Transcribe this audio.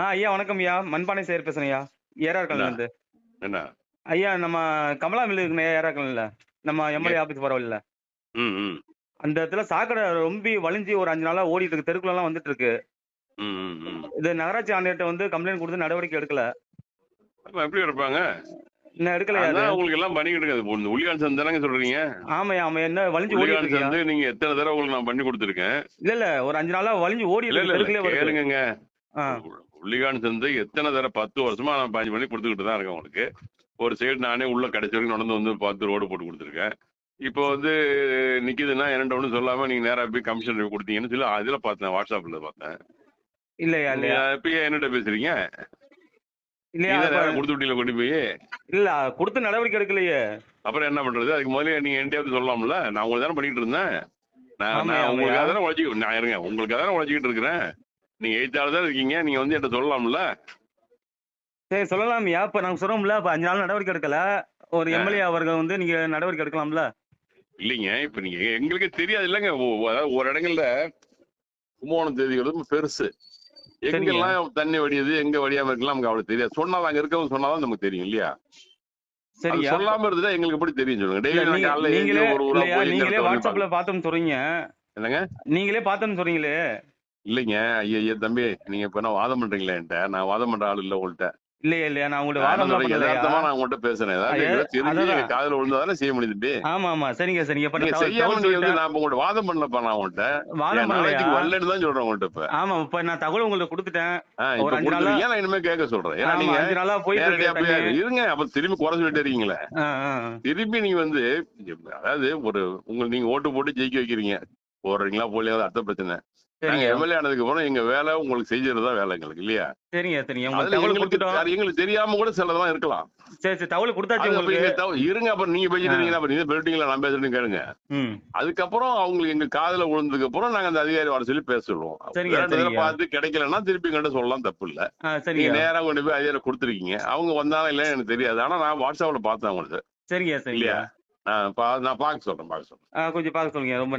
ஆ ஐயா வணக்கம் ஐயா. மண்பானை சேர் பேசுறேன் ஐயா. ஏராக்கல்ல இருந்து. என்ன? ஐயா நம்ம கமலா மில் இருக்குண்ணே ஏராக்கல்ல நம்ம எம்எல்ஏ ஆபீஸ் போற வழியில ம் அந்த இடத்துல சாக்கடை ரொம்ப வலிஞ்சு ஒரு அஞ்சு நாளா ஓடிட்டு இருக்கு. தெருக்குள்ள எல்லாம் வந்துட்டு இருக்கு இது நகராட்சி ஆணையர்கிட்ட வந்து கம்ப்ளைண்ட் கொடுத்து நடவடிக்கை எடுக்கல. எப்படி இருப்பாங்க அது அதான் உங்களுக்கு எல்லாம் பண்ணிக்கிட்டு இருக்காது இந்த உள்ளிகான் சந்தை தானங்க சொல்றீங்க? ஆமாய்யா ஆமா என்ன வலிஞ்சு இருக்கியா? சந்தை நீங்க எத்தனை தடவை உங்களுக்கு நான் பண்ணி கொடுத்துருக்கேன்? இல்ல இல்ல. ஒரு அஞ்சு நாளா வலிஞ்சு ஓடி இல்ல இருக்கு. கேளுங்க ஆ உள்ளிகான் சந்தை எத்தனை தடவை பத்து வருஷமா நான் பாஞ்சு பண்ணி கொடுத்துக்கிட்டு தான் இருக்கேன் உங்களுக்கு. ஒரு சைடு நானே உள்ள கடைசி வரைக்கும் நடந்து வந்து பார்த்து ரோடு போட்டு கொடுத்துருக்கேன். இப்போ வந்து நிக்குதுன்னா என்னட்ட ஒன்றும் சொல்லாம நீங்க நேரா போய் கமிஷன் கொடுத்தீங்கன்னு சொல்லி அதுல பார்த்தேன் வாட்ஸ்அப்ல பார்த்தேன். இல்லையா இப்ப என்னட்ட பேசுறீங்க? இல்லையா நீங்க அப்ப- நேரா கொடுத்து விட்டீங்களா கொண்டு போய்? இல்ல கொடுத்து நடவடிக்கை எடுக்கலையே. அப்புறம் என்ன பண்றது? அதுக்கு முதல்ல நீங்க என்கிட்ட சொல்லலாம்ல. நான் உங்களுக்கு தானே பண்ணிட்டு இருந்தேன். நான். உங்களுக்காக தானே உழைச்சி நான் இருங்க உங்களுக்காக தானே உழைச்சிக்கிட்டு இருக்கிறேன். நீங்க எயித்தாள் தான் இருக்கீங்க நீங்க வந்து என்கிட்ட சொல்லலாம்ல? சரி சொல்லலாம்யா. இப்ப நாங்க சொல்றோம்ல இப்ப அஞ்சு நாள் நடவடிக்கை எடுக்கல. ஒரு எம்எல்ஏ அவர்கள் வந்து நீங்க நடவடிக்கை எடுக்கலாம்ல? இல்லைங்க இப்ப நீங்க எங்களுக்கு தெரியாது இல்லைங்க. அதாவது ஒரு இடங்கள்ல கும்பகோணம் தேதிகளும் பெருசு. எங்கெல்லாம் தண்ணி வடியுது எங்க வடியாம இருக்கலாம் நமக்கு அவ்வளவு தெரியாது. சொன்னா அங்க இருக்கவங்க சொன்னாதான் நமக்கு தெரியும் இல்லையா? சரியா? சொல்லாம இருந்தா எங்களுக்கு எப்படி தெரியும் சொல்லுங்க. நீங்களே வாட்ஸ்அப்ல பார்த்தோம்னு சொல்றீங்க. என்னங்க? நீங்களே பார்த்தோம்னு சொல்றீங்களே. இல்லைங்க. ஐயா தம்பி நீங்க இப்ப என்ன வாதம் பண்றீங்களா என்கிட்ட? நான் வாதம் பண்ற ஆள் இல்ல உங்கள்கிட்ட இல்லையா இல்லையா நான் உங்கள்ட்ட என்ன வாதம் யதார்த்தமா நான் உங்கள்கிட்ட பேசுறேன். ஏதாவது காதுல விழுந்தாதானே செய்ய முடியுது. ஆமா ஆமா சரிங்க இப்ப நீங்க செய்யாம வந்து. நான் உங்கள்ட்ட வாதம் பண்ணலப்பா நான் உங்கள்கிட்ட வாதம் வரலன்னு தான் சொல்றேன் உங்கள்கிட்ட இப்ப. ஆமா இப்ப நான் தகவல் உங்களுக்கு கொடுத்துட்டேன். ஒரு அஞ்சு நாளா- நான் இனிமே கேட்க சொல்றேன். ஏன்னா நீங்க அஞ்சு நாளா போய். இருங்க அப்ப திரும்பி குறை சொல்லிட்டே இருக்கீங்களே. திருப்பி நீங்க வந்து அதாவது ஒரு உங்க நீங்க ஓட்டு போட்டு ஜெயிக்க வைக்கிறீங்க. போடுறீங்களா போலியாவது அர்த்த பிரச்சனை. எம்எல்ஏ ஆனதுக்கு அப்புறம் எங்க வேலை உங்களுக்கு செய்யறது தான் வேலை எங்களுக்கு இல்லையா? சரிங்க சரிங்க. உங்களுக்கு எங்களுக்கு தெரியாம கூட சிலதெல்லாம் இருக்கலாம். சரி சரி. தகவல் கொடுத்தாச்சு இருங்க அப்புறம் நீங்க பேசிட்டு அப்புறம் நீங்க பேசிட்டீங்களா? நான் பேசுறேன்னு கேளுங்க. அதுக்கப்புறம் அவங்களுக்கு எங்க காதுல விழுந்ததுக்கு அப்புறம் நாங்க அந்த அதிகாரி வர சொல்லி பேச சொல்லுவோம் சரிங்க, வேற இடத்துல சரிங்க. பார்த்து கிடைக்கலன்னா திருப்பி கிட்ட சொல்லலாம் தப்பு இல்ல. நீங்க நேரா கொண்டு போய் அதிகாரி கொடுத்துருக்கீங்க. அவங்க வந்தாலும் இல்லைன்னு எனக்கு தெரியாது. ஆனா நான் வாட்ஸ்அப்ல பார்த்தேன் அவங்களுக்கு சரிங்க சரிங்க. இல்லையா? நான் பா- நான் பார்க்க சொல்றேன் பார்க்க சொல்றேன். கொஞ்சம் பார்க்க சொல்லுங்க. ரொம்ப